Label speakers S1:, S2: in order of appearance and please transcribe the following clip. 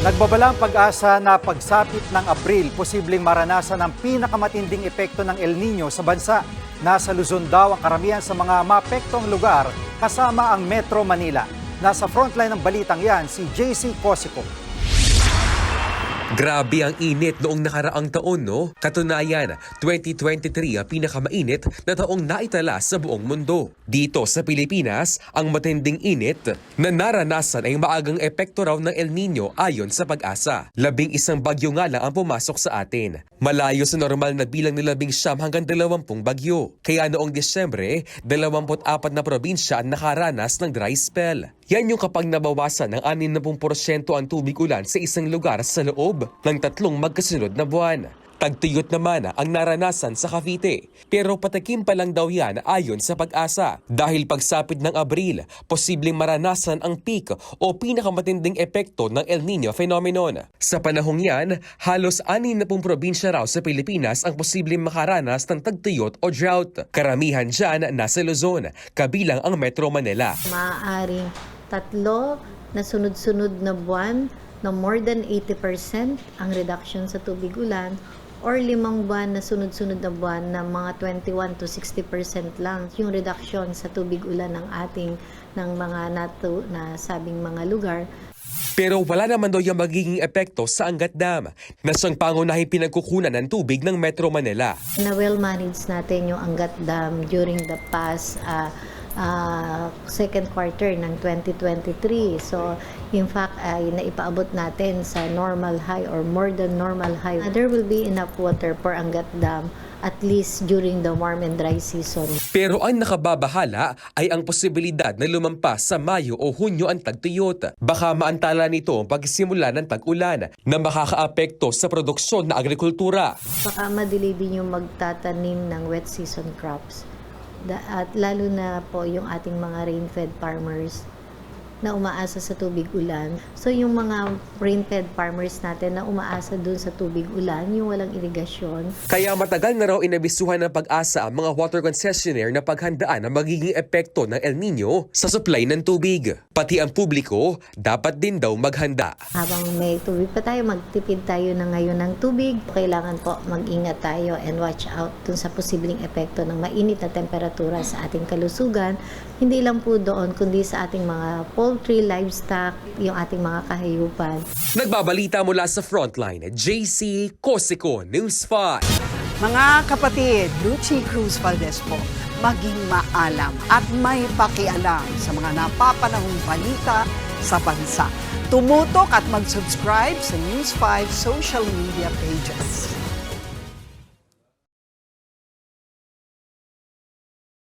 S1: Nagbabalang pag-asa na pagsapit ng Abril, posibleng maranasan ang pinakamatinding epekto ng El Nino sa bansa. Nasa Luzon daw ang karamihan sa mga mapektong lugar kasama ang Metro Manila. Nasa frontline ng balitang yan si JC Cosico.
S2: Grabe ang init noong nakaraang taon, no? Katunayan, 2023 ang pinakamainit na taong naitala sa buong mundo. Dito sa Pilipinas, ang matinding init na naranasan ay maagang epekto raw ng El Nino ayon sa pag-asa. Labing isang bagyo nga lang ang pumasok sa atin. Malayo sa normal na bilang ng labing siyam hanggang dalawampung bagyo. Kaya noong Disyembre, 24 na probinsya ang nakaranas ng dry spell. Yan yung kapag nabawasan ng 60% ang tubig ulan sa isang lugar sa loob ng tatlong magkasunod na buwan. Tagtuyot naman ang naranasan sa Cavite. Pero patakim pa lang daw yan ayon sa pag-asa. Dahil pagsapit ng Abril, posibleng maranasan ang peak o pinakamatinding epekto ng El Nino phenomenon. Sa panahong yan, halos 60 probinsya raw sa Pilipinas ang posibleng makaranas ng tagtuyot o drought. Karamihan dyan nasa Luzon, kabilang ang Metro Manila.
S3: maaaring tatlo na sunod-sunod na buwan na more than 80% ang reduction sa tubig ulan or limang buwan na sunod-sunod na buwan na mga 21 to 60% lang yung reduction sa tubig ulan ng ating ng mga nato na sabing mga lugar
S2: Pero wala naman daw yung magiging epekto sa Angat Dam na siyang pangunahing pinagkukunan ng tubig ng Metro Manila.
S3: na well managed natin yung Angat Dam during the past uh, uh, second quarter ng 2023. So, in fact, ay naipaabot natin sa normal high or more than normal high. Uh, there will be enough water for Angat Dam at least during the warm and dry season.
S2: Pero ang nakababahala ay ang posibilidad na lumampas sa Mayo o Hunyo ang tagtuyot. Baka maantala nito ang pagsimula ng tag-ulan na makakaapekto sa produksyon na agrikultura.
S3: Baka madili din yung magtatanim ng wet season crops. At lalo na po yung ating mga rain-fed farmers na umaasa sa tubig ulan. So yung mga rain-fed farmers natin na umaasa dun sa tubig ulan, yung walang irigasyon,
S2: Kaya matagal na raw inabisuhan ng pag-asa ang mga water concessionaire na paghandaan ang magiging epekto ng El Nino sa supply ng tubig. Pati ang publiko, dapat din daw maghanda.
S3: habang may tubig pa tayo, magtipid tayo na ngayon ng tubig. Kailangan po mag-ingat tayo and watch out dun sa posibleng epekto ng mainit na temperatura sa ating kalusugan. Hindi lang po doon, kundi sa ating mga poultry, livestock, yung ating mga kahayupan.
S2: Nagbabalita mula sa Frontline, JC Cosico, News 5.
S4: Mga kapatid, Lucy Cruz Valdez po, maging maalam at may pakialam sa mga napapanahong balita sa bansa. Tumutok at mag-subscribe sa News 5 social media pages.